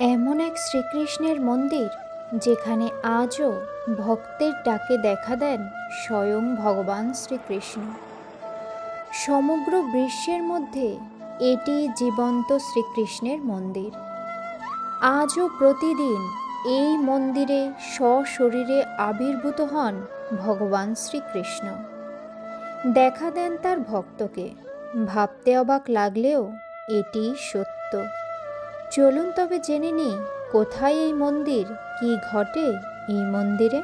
এমন এক শ্রীকৃষ্ণের মন্দির যেখানে আজও ভক্তের ডাকে দেখা দেন স্বয়ং ভগবান শ্রীকৃষ্ণ। সমগ্র বিশ্বের মধ্যে এটি জীবন্ত শ্রীকৃষ্ণের মন্দির। আজও প্রতিদিন এই মন্দিরে সশরীরে আবির্ভূত হন ভগবান শ্রীকৃষ্ণ। দেখা দেন তার ভক্তকে। ভাবতে অবাক লাগলেও এটি সত্য। চলুন তবে জেনে নিই, কোথায় এই মন্দির? কি ঘটে এই মন্দিরে?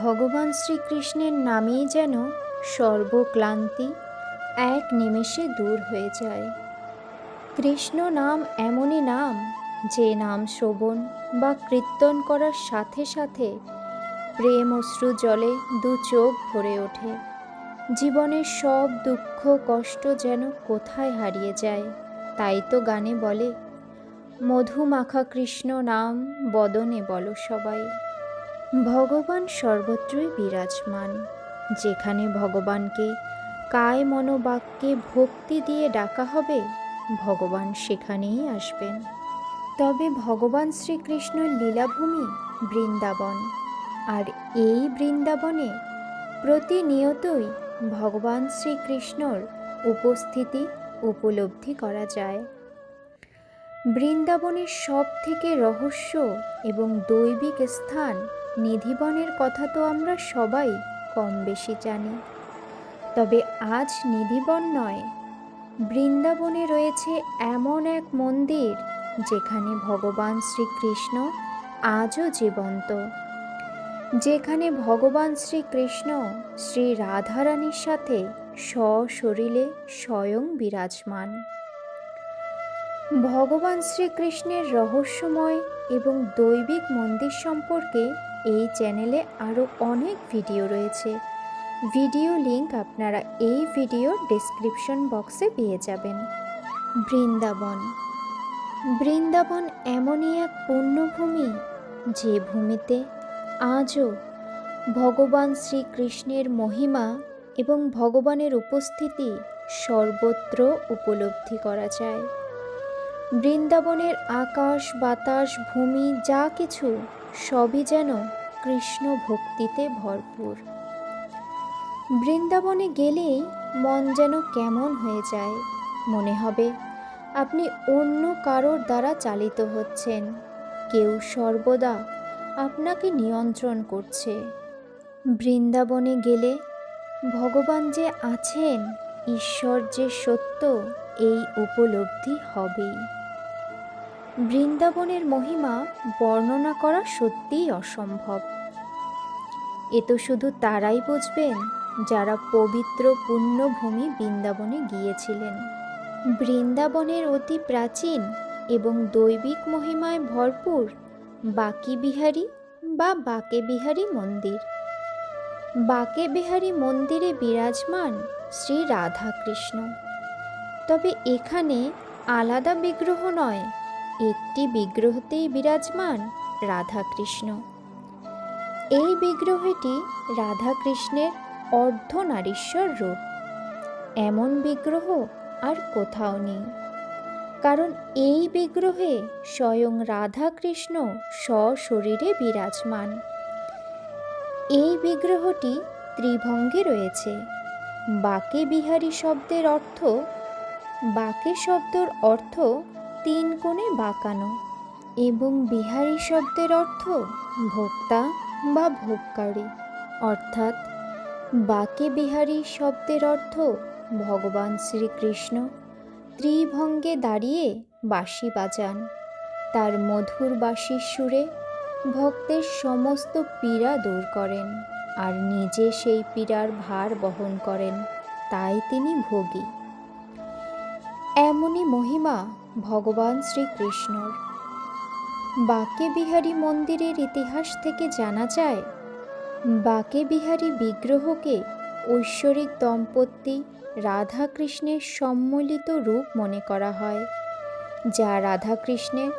ভগবান শ্রীকৃষ্ণের নামেই যেন সর্বক্লান্তি এক নিমেষে দূর হয়ে যায়। কৃষ্ণ নাম এমনই নাম, যে নাম শ্রবণ বা কীর্তন করার সাথে সাথে প্রেম অশ্রু জলে দু চোখ ভরে ওঠে। জীবনের সব দুঃখ কষ্ট যেন কোথায় হারিয়ে যায়, তাই তো গানে বলে, মধুমাখা কৃষ্ণ নাম বদনে বলো সবাই। ভগবান সর্বত্রই বিরাজমান, যেখানে ভগবানকে কায় মনোবাক্যে ভক্তি দিয়ে ডাকা হবে, ভগবান সেখানেই আসবেন। তবে ভগবান শ্রীকৃষ্ণর লীলাভূমি বৃন্দাবন। আর এই বৃন্দাবনে প্রতিনিয়তই ভগবান শ্রীকৃষ্ণর উপস্থিতি উপলব্ধি করা যায়। বৃন্দাবনের সব থেকে রহস্য এবং দৈবিক স্থান নিধিবনের কথা তো আমরা সবাই কম বেশি জানি। তবে আজ নিধিবন নয়, বৃন্দাবনে রয়েছে এমন এক মন্দির যেখানে ভগবান শ্রীকৃষ্ণ আজও জীবন্ত। যেখানে ভগবান শ্রীকৃষ্ণ শ্রী রাধারানীর সাথে সশরীরে স্বয়ং বিরাজমান। ভগবান শ্রীকৃষ্ণের রহস্যময় এবং দৈবিক মন্দির সম্পর্কে এই চ্যানেলে আরও অনেক ভিডিও রয়েছে। ভিডিও লিংক আপনারা এই ভিডিও ডেসক্রিপশন বক্সে পেয়ে যাবেন। বৃন্দাবন। বৃন্দাবন এমনই এক পুণ্যভূমি যে ভূমিতে আজও ভগবান শ্রীকৃষ্ণের মহিমা এবং ভগবানের উপস্থিতি সর্বত্র উপলব্ধি করা যায়। বৃন্দাবনের আকাশ, বাতাস, ভূমি, যা কিছু সবই যেন কৃষ্ণ ভক্তিতে ভরপুর। বৃন্দাবনে গেলেই মন যেন কেমন হয়ে যায়, মনে হবে আপনি অন্য কারোর দ্বারা চালিত হচ্ছেন। কেউ সর্বদা আপনাকে নিয়ন্ত্রণ করছে। বৃন্দাবনে গেলে ভগবান যে আছেন, ঈশ্বর যে সত্য, এই উপলব্ধি হবেই বৃন্দাবনের মহিমা বর্ণনা করা সত্যিই অসম্ভব। এ তো শুধু তারাই বুঝবেন, যারা পবিত্র পুণ্যভূমি বৃন্দাবনে গিয়েছিলেন। বৃন্দাবনের অতি প্রাচীন এবং দৈবিক মহিমায় ভরপুর বাকি বিহারী বা বাকে বিহারী মন্দির। বাকে বিহারী মন্দিরে বিরাজমান শ্রী রাধাকৃষ্ণ। তবে এখানে আলাদা বিগ্রহ নয়, একটি বিগ্রহতেই বিরাজমান রাধাকৃষ্ণ। এই বিগ্রহটি রাধাকৃষ্ণের অর্ধনারীশ্বর রূপ। এমন বিগ্রহ আর কোথাও নেই। কারণ এই বিগ্রহে স্বয়ং রাধাকৃষ্ণ সশরীরে বিরাজমান। এই বিগ্রহটি ত্রিভঙ্গে রয়েছে। বাকে বিহারী শব্দের অর্থ, বাকে শব্দের অর্থ তিন কোণে বাঁকানো এবং বিহারী শব্দের অর্থ ভোক্তা বা ভোগকারী। অর্থাৎ, বাকে বিহারী শব্দের অর্থ ভগবান শ্রীকৃষ্ণ ত্রিভঙ্গে দাঁড়িয়ে বাঁশি বাজান। তার মধুর বাঁশির সুরে ভক্তের সমস্ত পীড়া দূর করেন আর নিজে সেই পীড়ার ভার বহন করেন, তাই তিনি ভোগী। এমনই মহিমা ভগবান শ্রীকৃষ্ণর। বাকে বিহারী মন্দিরের ইতিহাস থেকে জানা যায়, বাকে বিহারী বিগ্রহকে ঐশ্বরিক দম্পতি রাধাকৃষ্ণের সম্মিলিত রূপ মনে করা হয়, যা রাধাকৃষ্ণের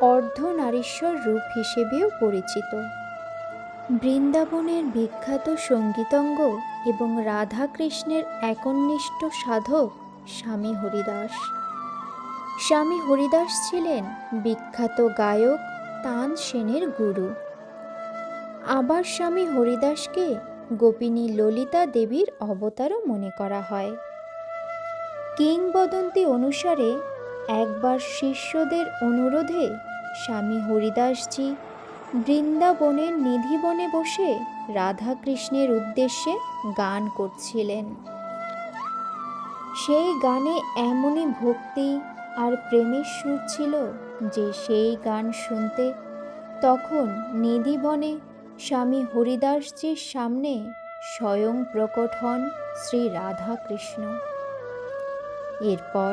অর্ধনারীশ্বর রূপ হিসেবেও পরিচিত। বৃন্দাবনের বিখ্যাত সঙ্গীতজ্ঞ এবং রাধাকৃষ্ণের একনিষ্ঠ সাধক স্বামী হরিদাস। স্বামী হরিদাস ছিলেন বিখ্যাত গায়ক তান সেনের গুরু। আবার স্বামী হরিদাসকে গোপিনী ললিতা দেবীর অবতারও মনে করা হয়। কিংবদন্তি অনুসারে একবার শিষ্যদের অনুরোধে স্বামী হরিদাসজি বৃন্দাবনের নিধিবনে বসে রাধাকৃষ্ণের উদ্দেশ্যে গান করছিলেন। সেই গানে এমনই ভক্তি আর প্রেমের সুর ছিল যে সেই গান শুনতে তখন নিধিবনে স্বামী হরিদাসজির সামনে স্বয়ং প্রকট হন শ্রী রাধাকৃষ্ণ। এরপর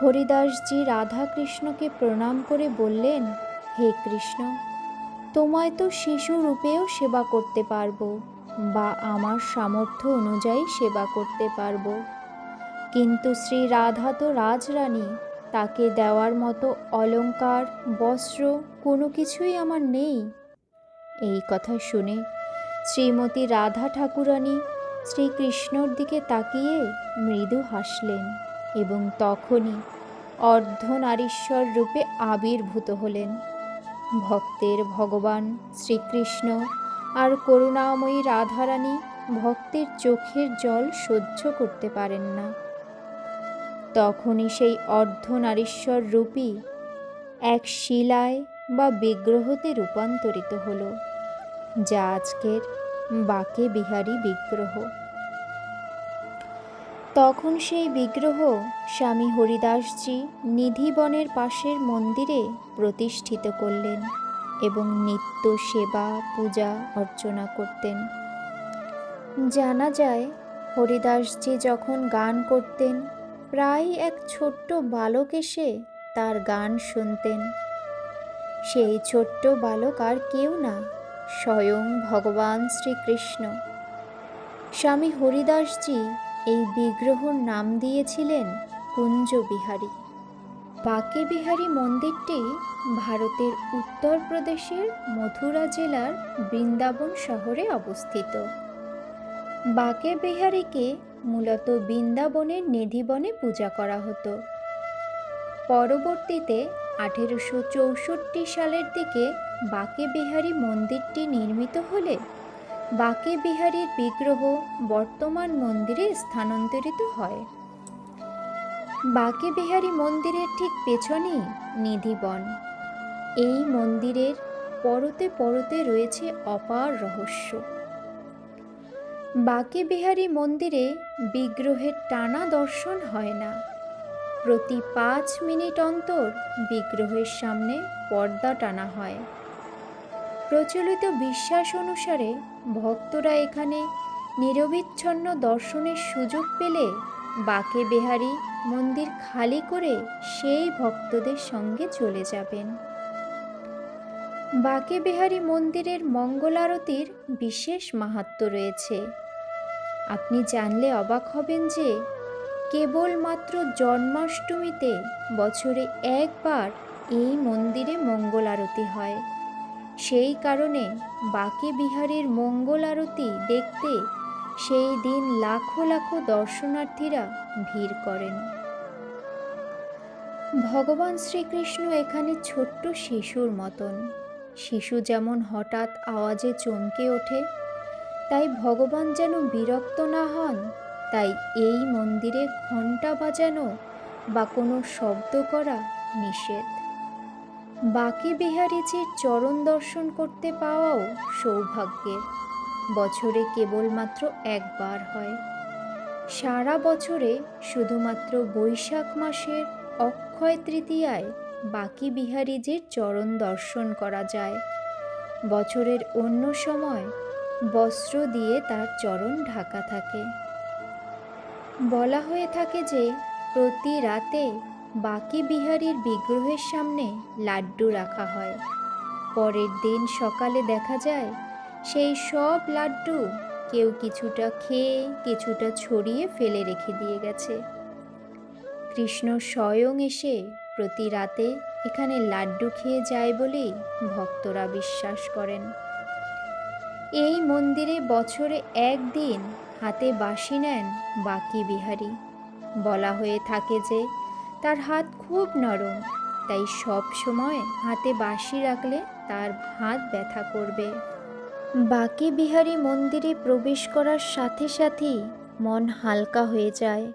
হরিদাসজি রাধাকৃষ্ণকে প্রণাম করে বললেন, হে কৃষ্ণ, তোমায় তো শিশু রূপেও সেবা করতে পারব বা আমার সামর্থ্য অনুযায়ী সেবা করতে পারব। কিন্তু শ্রী রাধা তো রাজরানী, তাকে দেওয়ার মতো অলংকার বস্ত্র, কোনো কিছুই আমার নেই। এই কথা শুনে শ্রীমতী রাধা ঠাকুরানী শ্রীকৃষ্ণর দিকে তাকিয়ে মৃদু হাসলেন এবং তখনই অর্ধনারীশ্বর রূপে আবির্ভূত হলেন। ভক্তের ভগবান শ্রীকৃষ্ণ আর করুণাময়ী রাধারানী ভক্তের চোখের জল সহ্য করতে পারেন না। তখনই সেই অর্ধনারীশ্বর রূপী এক শিলায় বা বিগ্রহতে রূপান্তরিত হলো। যা আজকের বাকে বিহারী বিগ্রহ। তখন সেই বিগ্রহ স্বামী হরিদাসজি নিধিবনের পাশের মন্দিরে প্রতিষ্ঠিত করলেন এবং নিত্য সেবা, পূজা অর্চনা করতেন। জানা যায়, হরিদাসজি যখন গান করতেন, প্রায় এক ছোট্ট বালক এসে তার গান শুনতেন। সেই ছোট্ট বালক আর কেউ না স্বয়ং ভগবান শ্রীকৃষ্ণ। স্বামী হরিদাসজি এই বিগ্রহর নাম দিয়েছিলেন কুঞ্জবিহারী। বাকে বিহারী মন্দিরটি ভারতের উত্তরপ্রদেশের মথুরা জেলার বৃন্দাবন শহরে অবস্থিত। বাকে বিহারীকে মূলত বৃন্দাবনের নিধিবনে পূজা করা হতো। পরবর্তীতে আঠেরোশো চৌষট্টি সালের দিকে বাকে বিহারী মন্দিরটি নির্মিত হলে বাকে বিহারীর বিগ্রহ বর্তমান মন্দিরে স্থানান্তরিত হয়। বাকে বিহারী মন্দিরের ঠিক পেছনেই নিধিবন এই মন্দিরের পরতে পরতে রয়েছে অপার রহস্য। বাকে বিহারী মন্দিরে বিগ্রহের টানা দর্শন হয় না। প্রতি পাঁচ মিনিট অন্তর বিগ্রহের সামনে পর্দা টানা হয়। প্রচলিত বিশ্বাস অনুসারে ভক্তরা এখানে নিরবিচ্ছন্ন দর্শনের সুযোগ পেলে বাকে বেহারি মন্দির খালি করে সেই ভক্তদের সঙ্গে চলে যাবেন। বাকে বেহারি মন্দিরের মঙ্গল আরতির বিশেষ মাহাত্ম রয়েছে। আপনি জানলে অবাক হবেন যে কেবলমাত্র জন্মাষ্টমীতে বছরে একবার এই মন্দিরে মঙ্গল আরতি হয়। সেই কারণে বাকি বিহারীর মঙ্গল আরতি দেখতে সেই দিন লাখো লাখো দর্শনার্থীরা ভিড় করেন। ভগবান শ্রীকৃষ্ণ এখানে ছোট্ট শিশুর মতন। শিশু যেমন হঠাৎ আওয়াজে চমকে ওঠে, তাই ভগবান যেন বিরক্ত না হন, তাই এই মন্দিরে ঘণ্টা বাজানো বা কোনো শব্দ করা নিষেধ। বাকি বিহারীজির চরণ দর্শন করতে পাওয়াও সৌভাগ্যের। বছরে কেবলমাত্র একবার হয়। সারা বছরে শুধুমাত্র বৈশাখ মাসের অক্ষয় তৃতীয়ায় বাকি বিহারীজির চরণ দর্শন করা যায়। বছরের অন্য সময় বস্ত্র দিয়ে তার চরণ ঢাকা থাকে। বলা হয়ে থাকে যে প্রতি রাতে বাকি বিহারীর বিগ্রহের সামনে লাড্ডু রাখা হয়। পরের দিন সকালে দেখা যায়, সেই সব লাড্ডু কেউ কিছুটা খেয়ে, কিছুটা ছড়িয়ে ফেলে রেখে দিয়ে গেছে। কৃষ্ণ স্বয়ং এসে প্রতি রাতে এখানে লাড্ডু খেয়ে যায় বলেই ভক্তরা বিশ্বাস করেন। এই মন্দিরে বছরে একদিন হাতে বাসি নেন বাকি বিহারি। বলা হয়ে থাকে যে তার হাত খুব নরম, তাই সব সময় হাতে বাঁশি রাখলে তার হাত ব্যথা করবে। বাকি বিহারী মন্দিরে প্রবেশ করার সাথে সাথেই মন হালকা হয়ে যায়।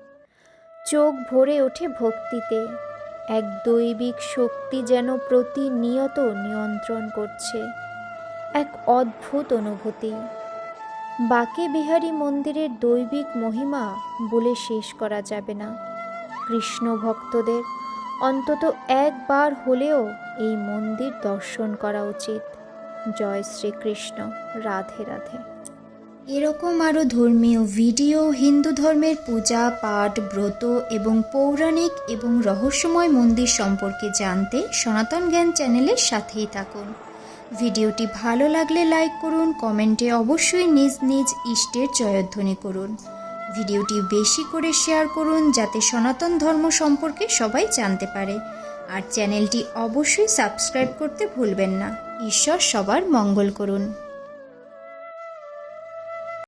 চোখ ভরে ওঠে ভক্তিতে। এক দৈবিক শক্তি যেন প্রতিনিয়ত নিয়ন্ত্রণ করছে। এক অদ্ভুত অনুভূতি। বাকে বিহারী মন্দিরের দৈবিক মহিমা বলে শেষ করা যাবে না। কৃষ্ণ ভক্তদের। অন্তত একবার হলেও এই মন্দির দর্শন করা উচিত। জয় শ্রীকৃষ্ণ। রাধে রাধে। এরকম আরও ধর্মীয় ভিডিও, হিন্দু ধর্মের পূজা, পাঠ, ব্রত এবং পৌরাণিক এবং রহস্যময় মন্দির সম্পর্কে জানতে সনাতন জ্ঞান চ্যানেলের সাথেই থাকুন। ভিডিওটি ভালো লাগলে লাইক করুন, কমেন্টে অবশ্যই নিজ নিজ ইষ্টের জয়ধ্বনি করুন। ভিডিওটি বেশি করে শেয়ার করুন যাতে সনাতন ধর্ম সম্পর্কে সবাই জানতে পারে। আর চ্যানেলটি অবশ্যই সাবস্ক্রাইব করতে ভুলবেন না। ঈশ্বর সবার মঙ্গল করুন।